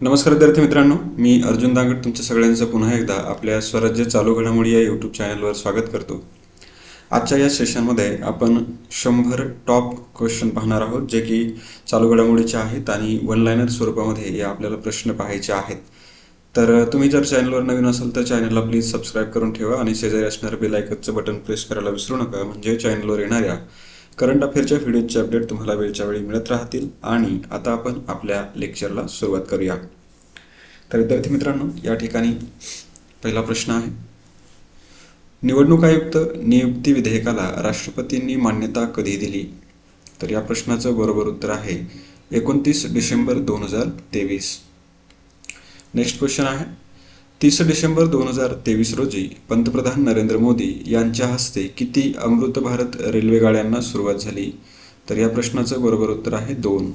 नमस्कार विद्यार्थी मित्रांनो मी अर्जुन दांगट तुमच्या सगळ्यांचं पुन्हा एकदा आपल्या स्वराज्य चालू घडामोडी या यूट्यूब चॅनलवर स्वागत करतो. आजच्या या सेशनमध्ये आपण शंभर टॉप क्वेश्चन पाहणार आहोत जे की चालू घडामोडीचे आहेत आणि वन लाईनर स्वरूपामध्ये या आपल्याला प्रश्न पाहायचे आहेत. तर तुम्ही जर चॅनलवर नवीन असाल तर चॅनलला प्लीज सबस्क्राईब करून ठेवा आणि शेजारी असणारं बेलायकनचं बटन प्रेस करायला विसरू नका म्हणजे चॅनलवर येणाऱ्या करंट अफेअरच्या व्हिडिओचे अपडेट तुम्हाला वेळच्या वेळी मिळत राहतील. आणि आता आपण आपल्या लेक्चरला सुरुवात करूया. तर विद्यार्थी मित्रांनो या ठिकाणी पहिला प्रश्न आहे. निवडणूक आयुक्त नियुक्ती विधेयकाला राष्ट्रपतींनी मान्यता कधी दिली? तर या प्रश्नाचं बरोबर उत्तर आहे एकोणतीस डिसेंबर दोन हजार तेवीस. नेक्स्ट क्वेश्चन आहे. तीस डिसेंबर दोन हजार तेवीस रोजी पंतप्रधान नरेंद्र मोदी यांच्या हस्ते किती अमृत भारत रेल्वे गाड्यांना सुरुवात झाली? तर या प्रश्नाचं बरोबर उत्तर आहे दोन.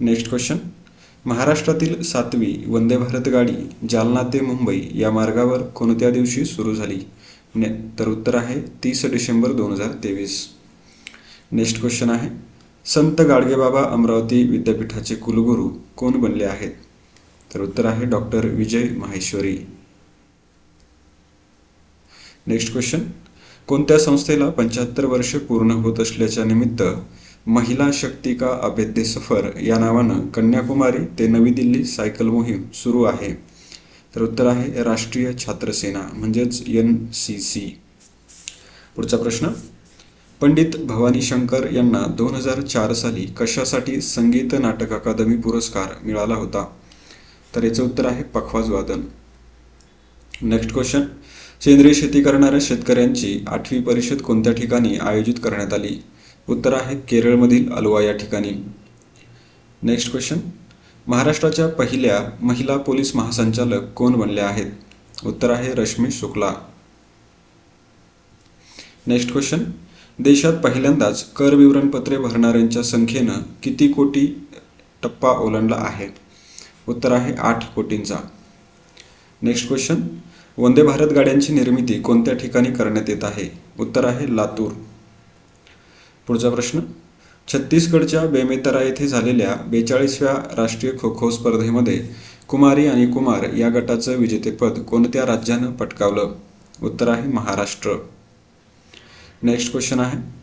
नेक्स्ट क्वेश्चन महाराष्ट्रातील सातवी वंदे भारत गाडी जालना ते मुंबई या मार्गावर कोणत्या दिवशी सुरू झाली? ने तर उत्तर आहे तीस डिसेंबर दोन हजार तेवीस. नेक्स्ट क्वेश्चन आहे. संत गाडगेबाबा अमरावती विद्यापीठाचे कुलगुरू कोण बनले आहेत? तर उत्तर आहे doctor Vijay Maheshwari. Next question कोणत्या संस्थेला पंच्याहत्तर वर्ष पूर्ण होत असल्याच्या निमित्त महिला शक्ती का अभेद्य सफर या नावानं कन्याकुमारी ते नवी दिल्ली सायकल मोहीम सुरू आहे. तर उत्तर आहे राष्ट्रीय छात्र सेना म्हणजेच एन सी सी. पुढचा प्रश्न. पंडित भवानी शंकर यांना दोन हजार चार साली कशासाठी संगीत नाटक अकादमी पुरस्कार मिळाला होता? तर याचं उत्तर आहे पखवाज वादन. नेक्स्ट क्वेश्चन सेंद्रिय शेती करणाऱ्या शेतकऱ्यांची आठवी परिषद कोणत्या ठिकाणी आयोजित करण्यात आली? उत्तर आहे केरळमधील अलवा या ठिकाणी. नेक्स्ट क्वेश्चन महाराष्ट्राच्या पहिल्या महिला पोलीस महासंचालक कोण बनल्या आहेत? उत्तर आहे रश्मी शुक्ला. नेक्स्ट क्वेश्चन देशात पहिल्यांदाच कर विवरणपत्रे भरणाऱ्यांच्या संख्येनं किती कोटी टप्पा ओलांडला आहे? उत्तर आहे आठ कोटींचा. नेक्स्ट क्वेश्चन वंदे भारत गाड्यांची निर्मिती कोणत्या ठिकाणी करण्यात येत आहे? उत्तर आहे लातूर. पुढचा प्रश्न. छत्तीसगडच्या बेमेतरा येथे झालेल्या बेचाळीसव्या राष्ट्रीय खो खो स्पर्धेमध्ये कुमारी आणि कुमार या गटाचं विजेतेपद कोणत्या राज्यानं पटकावलं? उत्तर आहे महाराष्ट्र. नेक्स्ट क्वेश्चन आहे.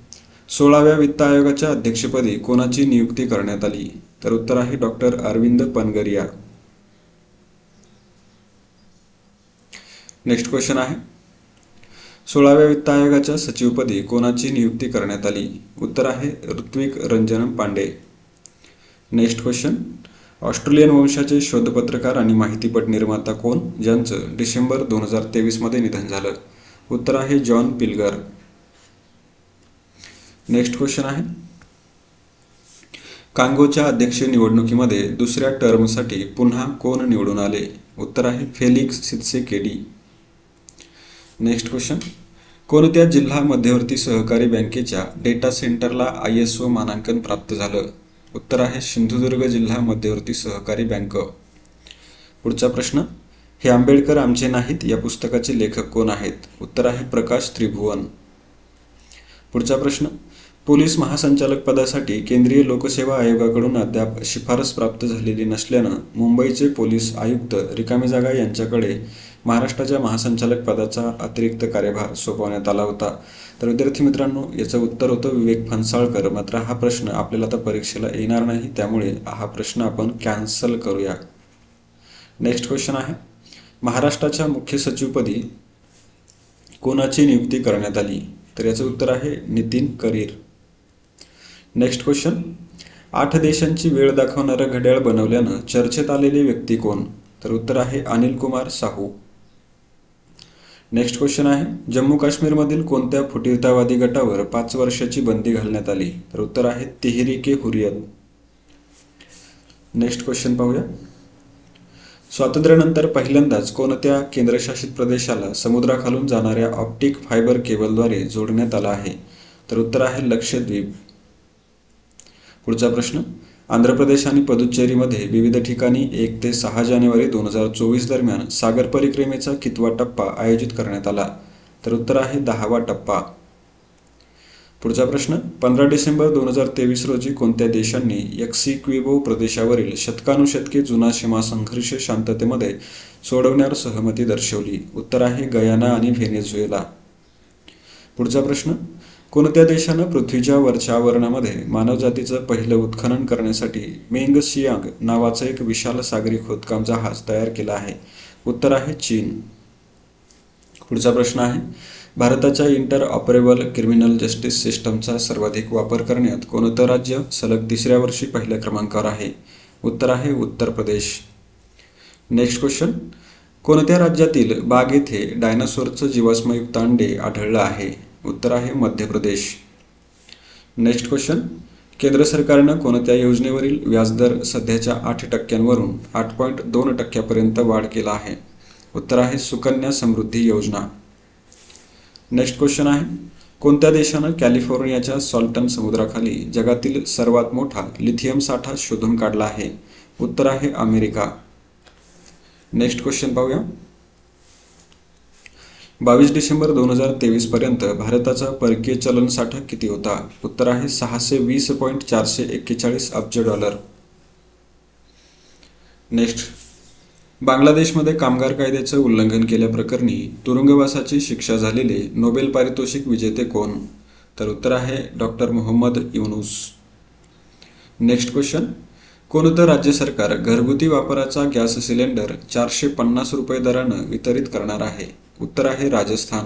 सोळाव्या वित्त आयोगाच्या अध्यक्षपदी कोणाची नियुक्ती करण्यात आली? तर उत्तर आहे doctor Arvind Panagariya. Next question आहे. सोळाव्या वित्त आयोगाच्या सचिवपदी कोणाची नियुक्ती करण्यात आली? उत्तर आहे Ritwik Ranjan Pandey. Next question Australian वंशाचे शोधपत्रकार आणि माहितीपट निर्माता कोण? ज्यांचं डिसेंबर दोन हजार तेवीसमध्ये निधन झालं. उत्तर आहे जॉन पिल्गर. नेक्स्ट क्वेश्चन आहे. कांगोच्या अध्यक्ष निवडणुकीमध्ये दुसऱ्या टर्मसाठी पुन्हा कोण निवडून आले? उत्तर आहे Felix Tshisekedi. Next question कोणत्या जिल्हा मध्यवर्ती सहकारी बँकेच्या डेटा सेंटरला आय एस ओ मानांकन प्राप्त झालं? उत्तर आहे सिंधुदुर्ग जिल्हा मध्यवर्ती सहकारी बँक. पुढचा प्रश्न. हे आंबेडकर आमचे नाहीत या पुस्तकाचे लेखक कोण आहेत? उत्तर आहे प्रकाश त्रिभुवन. पुढचा प्रश्न. पोलीस महासंचालक पदासाठी केंद्रीय लोकसेवा आयोगाकडून अद्याप शिफारस प्राप्त झालेली नसल्यानं मुंबईचे पोलीस आयुक्त रिकामी जागा यांच्याकडे महाराष्ट्राच्या महासंचालक पदाचा अतिरिक्त कार्यभार सोपवण्यात आला होता. तर विद्यार्थी मित्रांनो याचं उत्तर होतं विवेक फणसाळकर. मात्र हा प्रश्न आपल्याला आता परीक्षेला येणार नाही त्यामुळे हा प्रश्न आपण कॅन्सल करूया. नेक्स्ट क्वेश्चन आहे. महाराष्ट्राच्या मुख्य सचिवपदी कोणाची नियुक्ती करण्यात आली? तर याचं उत्तर आहे नितीन करीर. नेक्स्ट क्वेश्चन आठ देशांची वेळ दाखवणारं घड्याळ बनवल्यानं चर्चेत आलेली व्यक्ती कोण? तर उत्तर आहे अनिल कुमार साहू नेक्स्ट क्वेश्चन आहे. जम्मू काश्मीरमधील कोणत्या फुटीरतावादी गटावर पाच वर्षाची बंदी घालण्यात आली? तर उत्तर आहे तेहरीके हुरियत. नेक्स्ट क्वेश्चन पाहूया. स्वातंत्र्यानंतर पहिल्यांदाच कोणत्या केंद्रशासित प्रदेशाला समुद्राखालून जाणाऱ्या ऑप्टिक फायबर केबलद्वारे जोडण्यात आला आहे? तर उत्तर आहे लक्षद्वीप. पुढचा प्रश्न. आंध्र प्रदेश आणि पुदुच्चेरीमध्ये विविध ठिकाणी एक ते सहा जानेवारी दोन हजार चोवीस दरम्यान सागर परिक्रमेचा कितवा टप्पा आयोजित करण्यात आला. तर उत्तर आहे दहावा टप्पा. पुढचा प्रश्न. पंधरा डिसेंबर दोन हजार तेवीस रोजी कोणत्या देशांनी एक्सिक्विबो प्रदेशावरील शतकानुशतके जुना सीमा संघर्ष शांततेमध्ये सोडवण्यावर सहमती दर्शवली? उत्तर आहे गयाना आणि व्हेनेझुएला. पुढचा प्रश्न. कोणत्या देशानं पृथ्वीच्या वरच्या आवरणामध्ये मानवजातीचं पहिलं उत्खनन करण्यासाठी मेंग सियांग नावाचं एक विशाल सागरी खोदकाम जहाज तयार केला आहे? उत्तर आहे चीन. पुढचा प्रश्न आहे भारताच्या इंटर ऑपरेबल क्रिमिनल जस्टिस सिस्टमचा सर्वाधिक वापर करण्यात कोणतं राज्य सलग तिसऱ्या वर्षी पहिल्या क्रमांकावर आहे? उत्तर आहे उत्तर प्रदेश. नेक्स्ट क्वेश्चन कोणत्या राज्यातील बाग येथे डायनासोरचं जीवाश्मयुक्त अंडे आढळलं आहे? उत्तर आहे मध्य प्रदेश. नेक्स्ट क्वेश्चन केंद्र सरकारनं कोणत्या योजनेवरील व्याजदर सध्याच्या आठ टक्क्यांवरून आठ पॉईंट दोन टक्क्यापर्यंत वाढ केला आहे? उत्तर आहे सुकन्या समृद्धी योजना. नेक्स्ट क्वेश्चन आहे. कोणत्या देशानं कॅलिफोर्नियाच्या सॉल्टन समुद्राखाली जगातील सर्वात मोठा लिथियम साठा शोधून काढला आहे? उत्तर आहे अमेरिका. नेक्स्ट क्वेश्चन पाहूया. बावीस डिसेंबर दोन हजार तेवीस पर्यंत भारताचा परकीय चलन साठा किती होता? उत्तर आहे सहाशे वीस पॉईंट चारशे एक्केचाळीस अब्ज डॉलर. नेक्स्ट. बांगलादेशमध्ये कामगार कायद्याचं उल्लंघन केल्याप्रकरणी तुरुंगवासाची शिक्षा झालेले नोबेल पारितोषिक विजेते कोण? तर उत्तर आहे doctor Muhammad Yunus. Next question. कोणतं राज्य सरकार घरगुती वापराचा गॅस सिलेंडर चारशे पन्नास रुपये दरानं वितरित करणार आहे? उत्तर आहे राजस्थान.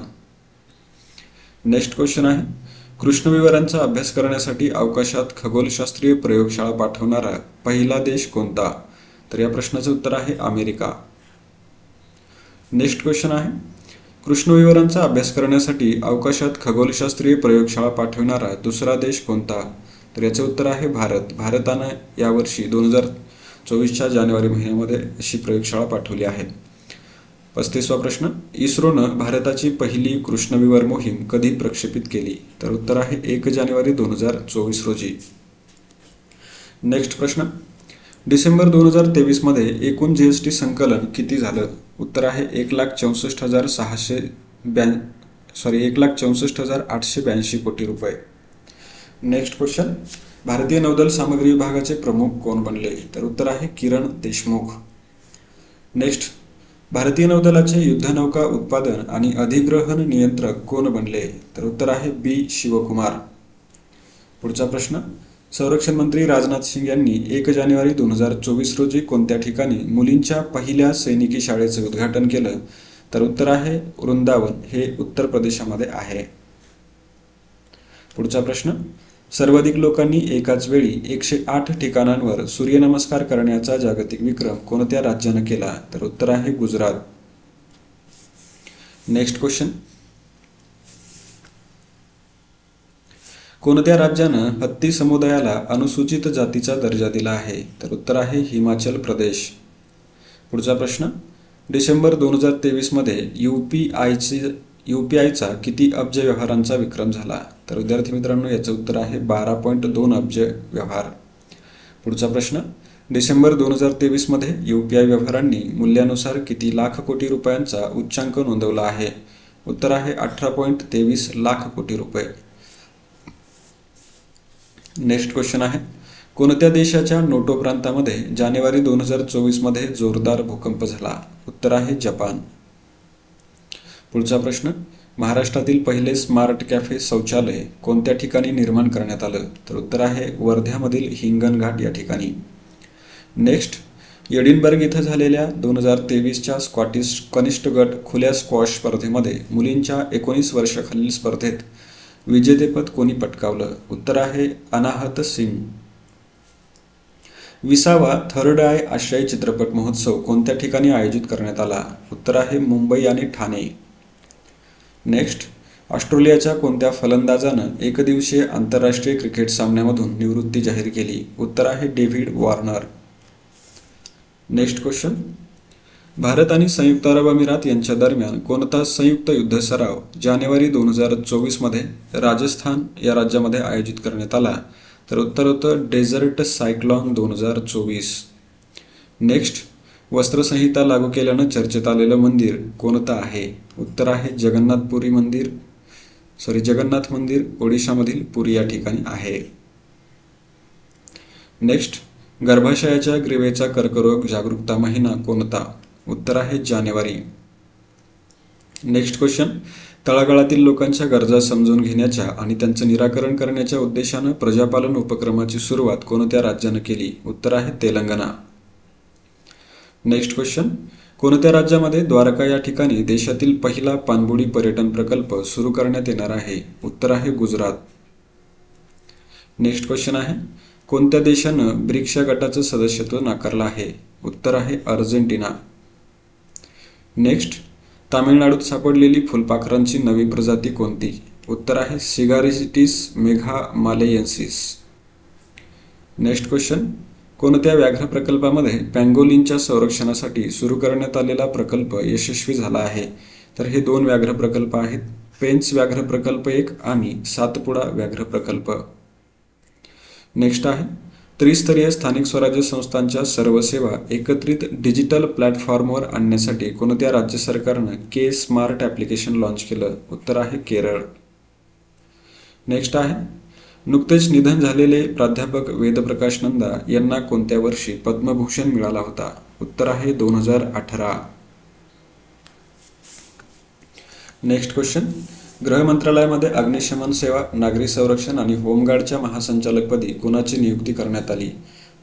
नेक्स्ट क्वेश्चन आहे. कृष्णविवरांचा अभ्यास करण्यासाठी अवकाशात खगोलशास्त्रीय प्रयोगशाळा पाठवणारा पहिला देश कोणता? तर या प्रश्नाचं उत्तर आहे अमेरिका. नेक्स्ट क्वेश्चन आहे. कृष्णविवरांचा अभ्यास करण्यासाठी अवकाशात खगोलशास्त्रीय प्रयोगशाळा पाठवणारा दुसरा देश कोणता? तर याचे उत्तर आहे भारत. भारतानं यावर्षी दोन हजार चोवीसच्या जानेवारी महिन्यामध्ये अशी प्रयोगशाळा पाठवली आहे. पस्तीसवा प्रश्न. इस्रोनं भारताची पहिली कृष्णविवर मोहीम कधी प्रक्षेपित केली? तर उत्तर आहे एक जानेवारी दोन हजार चोवीस रोजी. नेक्स्ट प्रश्न. डिसेंबर दोन हजार तेवीसमध्ये एकूण जी एस टी संकलन किती झालं? उत्तर आहे एक लाख चौसष्ट हजार सहाशे ब्यां सॉरी एक लाख चौसष्ट हजार आठशे ब्याऐंशी कोटी रुपये. नेक्स्ट क्वेश्चन भारतीय नौदल सामग्री विभागाचे प्रमुख कोण बनले? तर उत्तर आहे किरण देशमुख. नेक्स्ट भारतीय नौदलाचे युद्धनौका उत्पादन आणि अधिग्रहण नियंत्रक कोण बनले? तर उत्तर आहे बी. शिवकुमार. पुढचा प्रश्न. संरक्षण मंत्री राजनाथ सिंग यांनी एक जानेवारी दोन हजार चोवीस रोजी कोणत्या ठिकाणी मुलींच्या पहिल्या सैनिकी शाळेचे उद्घाटन केलं? तर उत्तर आहे वृंदावन. हे उत्तर प्रदेशामध्ये आहे. पुढचा प्रश्न. सर्वाधिक लोकांनी एकाच वेळी एकशे आठ ठिकाणांवर सूर्यनमस्कार करण्याचा जागतिक विक्रम कोणत्या राज्यानं केला? तर उत्तर आहे गुजरात. नेक्स्ट क्वेश्चन कोणत्या राज्यानं हत्ती समुदायाला अनुसूचित जातीचा दर्जा दिला आहे? तर उत्तर आहे हिमाचल प्रदेश. पुढचा प्रश्न. डिसेंबर दोन हजार तेवीसमध्ये यू पी आयची यू पी आयचा किती अब्ज व्यवहारांचा विक्रम झाला? तर विद्यार्थी मित्रांनो याचं उत्तर आहे बारा पॉईंट दोन अब्ज व्यवहार. पुढचा प्रश्न डिसेंबर दोन हजार तेवीसमध्ये यू पी आय व्यवहारांनी मूल्यानुसार किती लाख कोटी रुपयांचा उच्चांक नोंदवला आहे? उत्तर आहे अठरा पॉईंट तेवीस लाख कोटी रुपये. नेक्स्ट क्वेश्चन आहे कोणत्या देशाच्या नोटो प्रांतामध्ये जानेवारी दोन हजार चोवीसमध्ये जोरदार भूकंप झाला? उत्तर आहे जपान. पुढचा प्रश्न महाराष्ट्रातील पहिले स्मार्ट कॅफे शौचालय कोणत्या ठिकाणी निर्माण करण्यात आलं? तर उत्तर आहे वर्ध्यामधील हिंगणघाट या ठिकाणी. नेक्स्ट एडिनबर्ग इथं झालेल्या दोन हजार तेवीसच्या स्कॉटिश कनिष्ठ गट खुल्या स्क्वॉश स्पर्धेमध्ये मुलींच्या एकोणीस वर्षाखालील स्पर्धेत विजेतेपद कोणी पटकावलं? उत्तर आहे अनाहत सिंग. विसावा थर्ड आय आशियाई चित्रपट महोत्सव कोणत्या ठिकाणी आयोजित करण्यात आला? उत्तर आहे मुंबई आणि ठाणे. नेक्स्ट ऑस्ट्रेलियाच्या कोणत्या फलंदाजानं एकदिवसीय आंतरराष्ट्रीय क्रिकेट सामन्यामधून निवृत्ती जाहीर केली? उत्तर आहे David Warner. Next question Bharat आणि संयुक्त अरब अमिरात यांच्या दरम्यान कोणता संयुक्त युद्ध सराव जानेवारी दोन हजार चोवीसमध्ये राजस्थान या राज्यामध्ये आयोजित करण्यात आला? तर उत्तर होतं डेझर्ट सायक्लॉन दोन हजार चोवीस. नेक्स्ट वस्त्रसंहिता लागू केल्यानं चर्चेत आलेलं मंदिर कोणतं आहे? उत्तर आहे जगन्नाथपुरी मंदिर. सॉरी जगन्नाथ मंदिर ओडिशामधील पुरी या ठिकाणी आहे. नेक्स्ट गर्भाशयाच्या ग्रीवेचा कर्करोग जागरूकता महिना कोणता? उत्तर आहे जानेवारी. नेक्स्ट क्वेश्चन तळागाळातील लोकांच्या गरजा समजून घेण्याच्या आणि त्यांचं निराकरण करण्याच्या उद्देशानं प्रजापालन उपक्रमाची सुरुवात कोणत्या राज्यानं केली? उत्तर आहे तेलंगणा. नेक्स्ट क्वेश्चन कोणत्या राज्यामध्ये द्वारका या ठिकाणी देशातील पहिला पाणबुडी पर्यटन प्रकल्प सुरू करण्यात येणार आहे? उत्तर आहे गुजरात. नेक्स्ट क्वेश्चन आहे. कोणत्या देशानं ब्रिक्स या गटाचं सदस्यत्व नाकारलं आहे? उत्तर आहे अर्जेंटिना. नेक्स्ट तामिळनाडूत सापडलेली फुलपाखरांची नवी प्रजाती कोणती? उत्तर आहे सिगारिटिस मेघा मालेयन्सिस नेक्स्ट क्वेश्चन कोणत्या व्याघ्र प्रकल्पामध्ये पँगोलिनच्या संरक्षणासाठी सुरू करण्यात आलेला प्रकल्प यशस्वी झाला आहे? तर हे दोन व्याघ्र प्रकल्प आहेत. पेन्स व्याघ्र प्रकल्प एक आणि सातपुडा व्याघ्र प्रकल्प. नेक्स्ट आहे. त्रिस्तरीय स्थानिक स्वराज्य संस्थांच्या सर्व सेवा एकत्रित डिजिटल प्लॅटफॉर्मवर आणण्यासाठी कोणत्या राज्य सरकारनं के स्मार्ट ॲप्लिकेशन लॉन्च केलं? उत्तर आहे केरळ. नेक्स्ट आहे. नुकतेच निधन झालेले प्राध्यापक वेदप्रकाश नंदा यांना कोणत्या वर्षी पद्मभूषण मिळाला होता? उत्तर आहे दोन हजार अठरा. नेक्स्ट क्वेश्चन गृह मंत्रालयामध्ये अग्निशमन सेवा नागरी संरक्षण आणि होमगार्डच्या महासंचालकपदी कोणाची नियुक्ती करण्यात आली?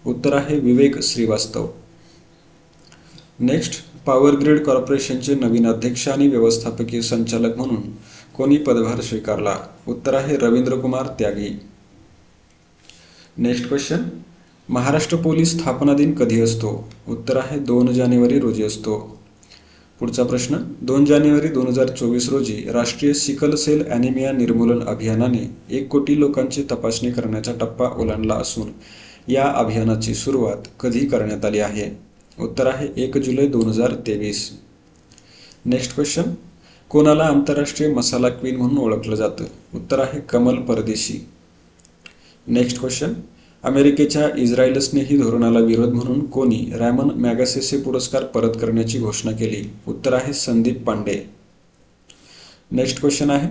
उत्तर आहे Vivek Srivastava. Next power grid कॉर्पोरेशनचे नवीन अध्यक्ष आणि व्यवस्थापकीय संचालक म्हणून कोणी पदभार स्वीकारला? उत्तर आहे Ravindra Kumar Tyagi. Next question. Maharashtra police स्थापना दिन कधी असतो? उत्तर आहे दोन जानेवारी रोजी असतो. पुढचा प्रश्न. दोन जानेवारी दोन हजार चोवीस रोजी राष्ट्रीय सिकल सेल ॲनिमिया निर्मूलन अभियानाने एक कोटी लोकांची तपासणी करण्याचा टप्पा ओलांडला असून या अभियानाची सुरुवात कधी करण्यात आली आहे? उत्तर आहे एक जुलै दोन हजार तेवीस. Next question. कोणाला आंतरराष्ट्रीय मसाला क्वीन म्हणून ओळखलं जातं? उत्तर आहे कमल परदेशी. नेक्स्ट क्वेश्चन अमेरिकेच्या इस्रायल स्नेही धोरणाला विरोध म्हणून कोणी रॅमन मॅगसेसे पुरस्कार परत करण्याची घोषणा केली? उत्तर आहे संदीप पांडे. नेक्स्ट क्वेश्चन आहे.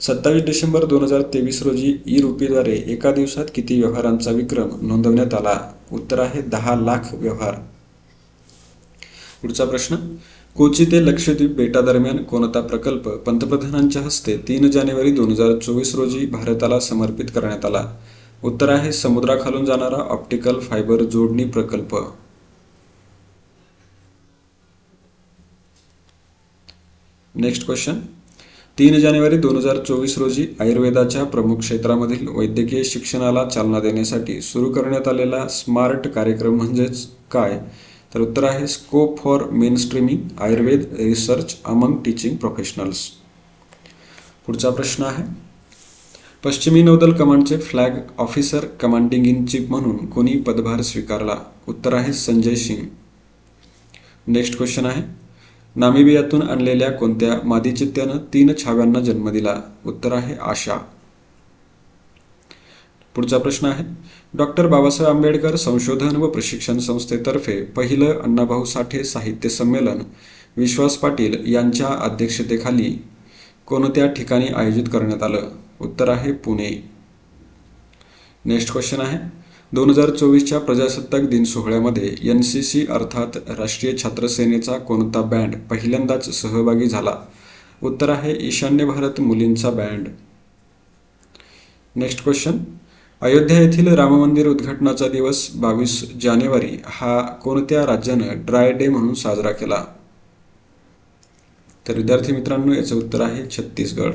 सत्तावीस डिसेंबर दोन हजार तेवीस रोजी ई रुपीद्वारे एका दिवसात किती व्यवहारांचा विक्रम नोंदवण्यात आला? उत्तर आहे दहा लाख व्यवहार. पुढचा प्रश्न. कोची ते लक्षद्वीप बेटादरम्यान कोणता प्रकल्प पंतप्रधानांच्या हस्ते तीन जानेवारी दोन हजार चोवीस रोजी भारताला समर्पित करण्यात आला? उत्तर आहे समुद्राखालून जाणारा ऑप्टिकल फायबर जोडणी प्रकल्प. नेक्स्ट क्वेश्चन तीन जानेवारी दोन हजार चोवीस रोजी आयुर्वेदाच्या प्रमुख क्षेत्रामधील वैद्यकीय शिक्षणाला चालना देण्यासाठी सुरू करण्यात आलेला स्मार्ट कार्यक्रम म्हणजेच काय? तर उत्तर आहे scope for mainstreaming Ayurveda research among teaching professionals पुढचा प्रश्न आहे पश्चिमी नौदल कमांडचे flag officer commanding in chief म्हणून कोणी पदभार स्वीकारला. उत्तर आहे संजय सिंग. नेक्स्ट क्वेश्चन आहे. नामिबियातून आणलेल्या कोणत्या मादिचित्यानं तीन छाव्यांना जन्म दिला? उत्तर आहे आशा. पुढचा प्रश्न आहे. डॉक्टर बाबासाहेब आंबेडकर संशोधन व प्रशिक्षण संस्थेतर्फे पहिलं अण्णाभाऊ साठे साहित्य संमेलन विश्वास पाटील यांच्या अध्यक्षतेखाली कोणत्या ठिकाणी आयोजित करण्यात आलं? उत्तर आहे पुणे. नेक्स्ट क्वेश्चन आहे. दोन हजार चोवीसच्या प्रजासत्ताक दिन सोहळ्यामध्ये एन सी सी अर्थात राष्ट्रीय छात्र सेनेचा कोणता बँड पहिल्यांदाच सहभागी झाला? उत्तर आहे ईशान्य भारत मुलींचा बँड नेक्स्ट क्वेश्चन अयोध्या येथील राम मंदिर उद्घाटनाचा दिवस बावीस जानेवारी हा कोणत्या राज्यानं ड्राय डे म्हणून साजरा केला? तर विद्यार्थी मित्रांनो याचं उत्तर आहे छत्तीसगड.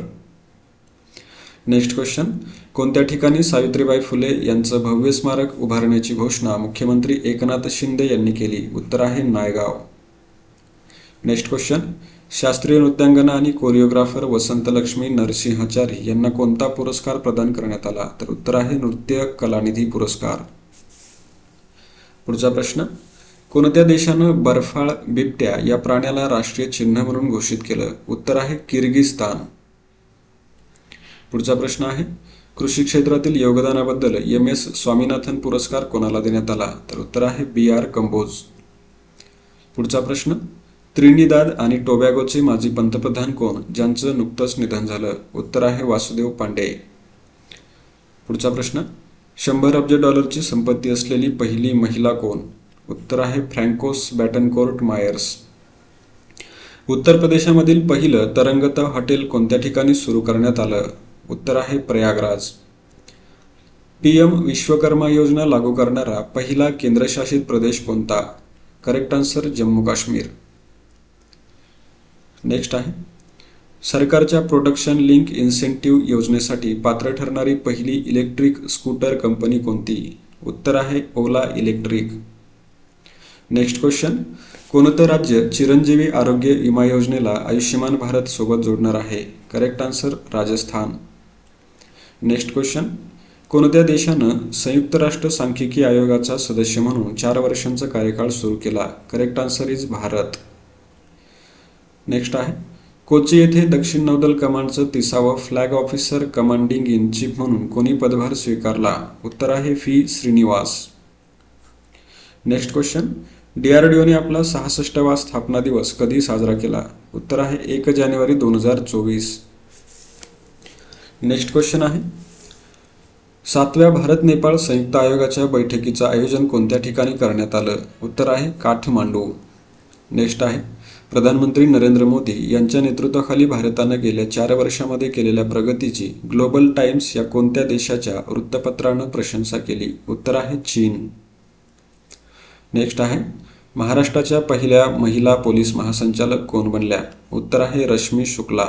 नेक्स्ट क्वेश्चन कोणत्या ठिकाणी सावित्रीबाई फुले यांचं भव्य स्मारक उभारण्याची घोषणा मुख्यमंत्री एकनाथ शिंदे यांनी केली? उत्तर आहे नायगाव. नेक्स्ट क्वेश्चन शास्त्रीय नृत्यांगना आणि कोरिओग्राफर वसंतलक्ष्मी नरसिंहाचारी यांना कोणता पुरस्कार प्रदान करण्यात आला? तर उत्तर आहे नृत्य कलानिधी पुरस्कार. पुढचा प्रश्न. कोणत्या देशानं बर्फाळ बिबट्या या प्राण्याला राष्ट्रीय चिन्ह म्हणून घोषित केलं? उत्तर आहे किर्गिस्तान पुढचा प्रश्न आहे. कृषी क्षेत्रातील योगदानाबद्दल एम एस स्वामीनाथन पुरस्कार कोणाला देण्यात आला? तर उत्तर आहे बी आर कंबोज. पुढचा प्रश्न त्रिनिदाद आणि टोबॅगोचे माजी पंतप्रधान कोण? ज्यांचं नुकतंच निधन झालं. उत्तर आहे वासुदेव पांडे. पुढचा प्रश्न शंभर अब्ज डॉलरची संपत्ती असलेली पहिली महिला कोण? उत्तर आहे फ्रँकोस बॅटनकोर्ट मायर्स. उत्तर प्रदेशामधील पहिलं तरंगत हॉटेल कोणत्या ठिकाणी सुरू करण्यात आलं? उत्तर आहे प्रयागराज. पीएम विश्वकर्मा योजना लागू करणारा पहिला केंद्रशासित प्रदेश कोणता? Correct answer Jammu Kashmir. Next आहे. सरकारच्या प्रोडक्शन लिंक इन्सेंटिव्ह योजनेसाठी पात्र ठरणारी पहिली इलेक्ट्रिक स्कूटर कंपनी कोणती? उत्तर आहे ओला इलेक्ट्रिक नेक्स्ट क्वेश्चन कोणतं राज्य चिरंजीवी आरोग्य विमा योजनेला आयुष्यमान भारत सोबत जोडणार आहे? Correct answer Rajasthan. Next question कोणत्या देशानं संयुक्त राष्ट्र सांख्यिकी आयोगाचा सदस्य म्हणून चार वर्षांचा कार्यकाळ सुरू केला? Correct answer is Bharat. Next आहे. कोची येथे दक्षिण नौदल कमांडचं तिसावं flag officer commanding in chief म्हणून कोणी पदभार स्वीकारला? उत्तर आहे फी श्रीनिवास. नेक्स्ट क्वेश्चन डीआरडीओने आपला सहासष्टवा स्थापना दिवस कधी साजरा केला? उत्तर आहे एक जानेवारी दोन हजार चोवीस. नेक्स्ट क्वेश्चन आहे. सातव्या भारत नेपाळ संयुक्त आयोगाच्या बैठकीचं आयोजन कोणत्या ठिकाणी करण्यात आलं? उत्तर आहे काठमांडू. नेक्स्ट आहे. प्रधानमंत्री नरेंद्र मोदी यांच्या नेतृत्वाखाली भारतानं गेल्या चार वर्षामध्ये केलेल्या प्रगतीची ग्लोबल टाइम्स या कोणत्या देशाच्या वृत्तपत्रानं प्रशंसा केली? उत्तर आहे चीन. नेक्स्ट आहे. महाराष्ट्राच्या पहिल्या महिला पोलीस महासंचालक कोण बनल्या? उत्तर आहे रश्मी शुक्ला.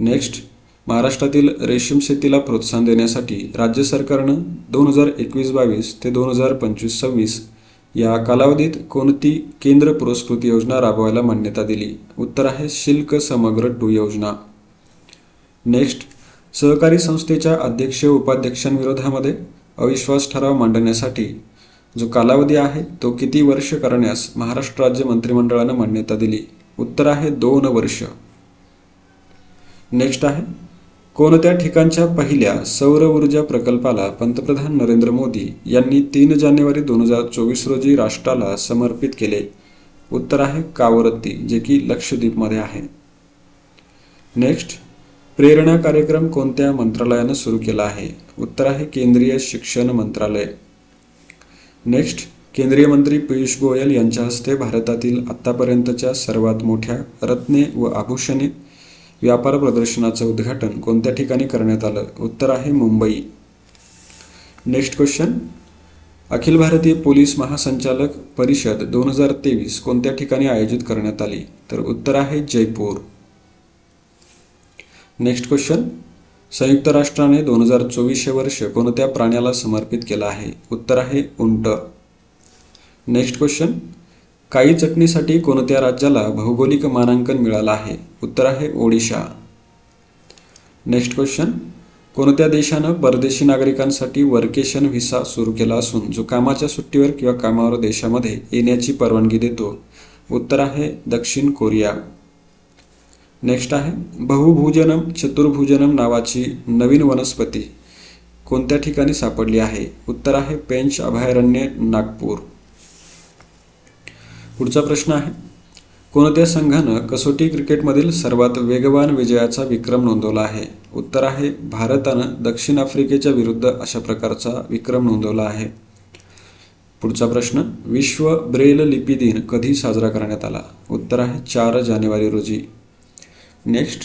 नेक्स्ट महाराष्ट्रातील रेशीम शेतीला प्रोत्साहन देण्यासाठी राज्य सरकारनं दोन हजार एकवीस बावीस ते दोन हजार पंचवीस सव्वीस या कालावधीत कोणती केंद्र पुरस्कृत योजना राबवायला मान्यता दिली? उत्तर आहे शिल्क समग्र टू योजना. नेक्स्ट सहकारी संस्थेच्या अध्यक्ष उपाध्यक्षांविरोधामध्ये अविश्वास ठराव मांडण्यासाठी जो कालावधी आहे तो किती वर्ष करण्यास महाराष्ट्र राज्य मंत्रिमंडळानं मान्यता दिली? उत्तर आहे दोन वर्ष. नेक्स्ट आहे कोणत्या ठिकाणच्या पहिल्या सौर ऊर्जा प्रकल्पाला पंतप्रधान नरेंद्र मोदी यांनी तीन जानेवारी दोन हजार चोवीस रोजी राष्ट्राला समर्पित केले? उत्तर आहे कावरत्ती जे की लक्षद्वीपमध्ये आहे. नेक्स्ट प्रेरणा कार्यक्रम कोणत्या मंत्रालयानं सुरू केला आहे? उत्तर आहे केंद्रीय शिक्षण मंत्रालय. नेक्स्ट केंद्रीय मंत्री पियुष गोयल यांच्या हस्ते भारतातील आत्तापर्यंतच्या सर्वात मोठ्या रत्ने व आभूषणे व्यापार प्रदर्शनाचं उद्घाटन कोणत्या ठिकाणी करण्यात आलं? उत्तर आहे Mumbai. Next question Akhil Bharatiya police महासंचालक परिषद दोन हजार तेवीस कोणत्या ठिकाणी आयोजित करण्यात आली? तर उत्तर आहे जयपूर. नेक्स्ट क्वेश्चन संयुक्त राष्ट्राने दोन हजार चोवीसशे वर्ष कोणत्या प्राण्याला समर्पित केलं आहे? उत्तर आहे उंट. नेक्स्ट क्वेश्चन काळी चटणीसाठी कोणत्या राज्याला भौगोलिक मानांकन मिळालं आहे? उत्तर आहे ओडिशा. नेक्स्ट क्वेश्चन कोणत्या देशानं परदेशी नागरिकांसाठी वर्केशन व्हिसा सुरू केला असून जो कामाच्या सुट्टीवर किंवा कामावर देशामध्ये येण्याची परवानगी देतो? उत्तर आहे दक्षिण कोरिया. नेक्स्ट आहे बहुभुजनम चतुर्भुजनम नावाची नवीन वनस्पती कोणत्या ठिकाणी सापडली आहे? उत्तर आहे पेंच अभयारण्य नागपूर. पुढचा प्रश्न आहे. कोणत्या संघानं कसोटी क्रिकेटमधील सर्वात वेगवान विजयाचा विक्रम नोंदवला आहे? उत्तर आहे भारतानं दक्षिण आफ्रिकेच्या विरुद्ध अशा प्रकारचा विक्रम नोंदवला आहे. पुढचा प्रश्न विश्व ब्रेल लिपी दिन कधी साजरा करण्यात आला? उत्तर आहे चार जानेवारी रोजी. नेक्स्ट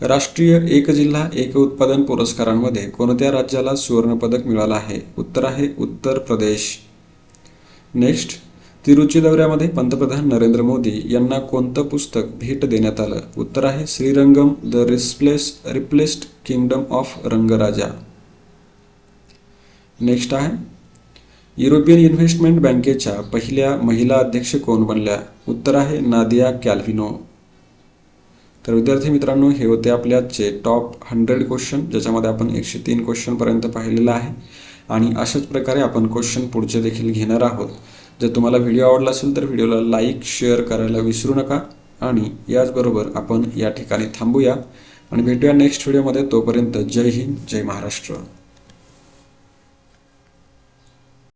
राष्ट्रीय एक जिल्हा एक उत्पादन पुरस्कारांमध्ये कोणत्या राज्याला सुवर्णपदक मिळालं आहे? उत्तर आहे उत्तर प्रदेश. नेक्स्ट तिरुची दौऱ्यामध्ये पंतप्रधान नरेंद्र मोदी यांना कोणतं पुस्तक भेट देण्यात आलं? उत्तर आहे Srirangam the replace replaced kingdom of Rangaraja next आहे युरोपियन इन्व्हेस्टमेंट बँकेच्या पहिल्या महिला अध्यक्ष कोण बनल्या? उत्तर आहे नादिया कॅल्व्हिनो तर विद्यार्थी मित्रांनो हे होते आपले आजचे टॉप हंड्रेड क्वेश्चन ज्याच्यामध्ये आपण एकशे तीन क्वेश्चनपर्यंत पाहिलेलं आहे. आणि अशाच प्रकारे आपण क्वेश्चन पुढचे देखील घेणार आहोत. जर तुम्हाला व्हिडिओ आवडला असेल तर व्हिडिओला लाईक शेअर करायला विसरू नका. आणि याचबरोबर आपण या ठिकाणी थांबूया. आणि भेटूया नेक्स्ट व्हिडिओमध्ये तोपर्यंत जय हिंद जय महाराष्ट्र.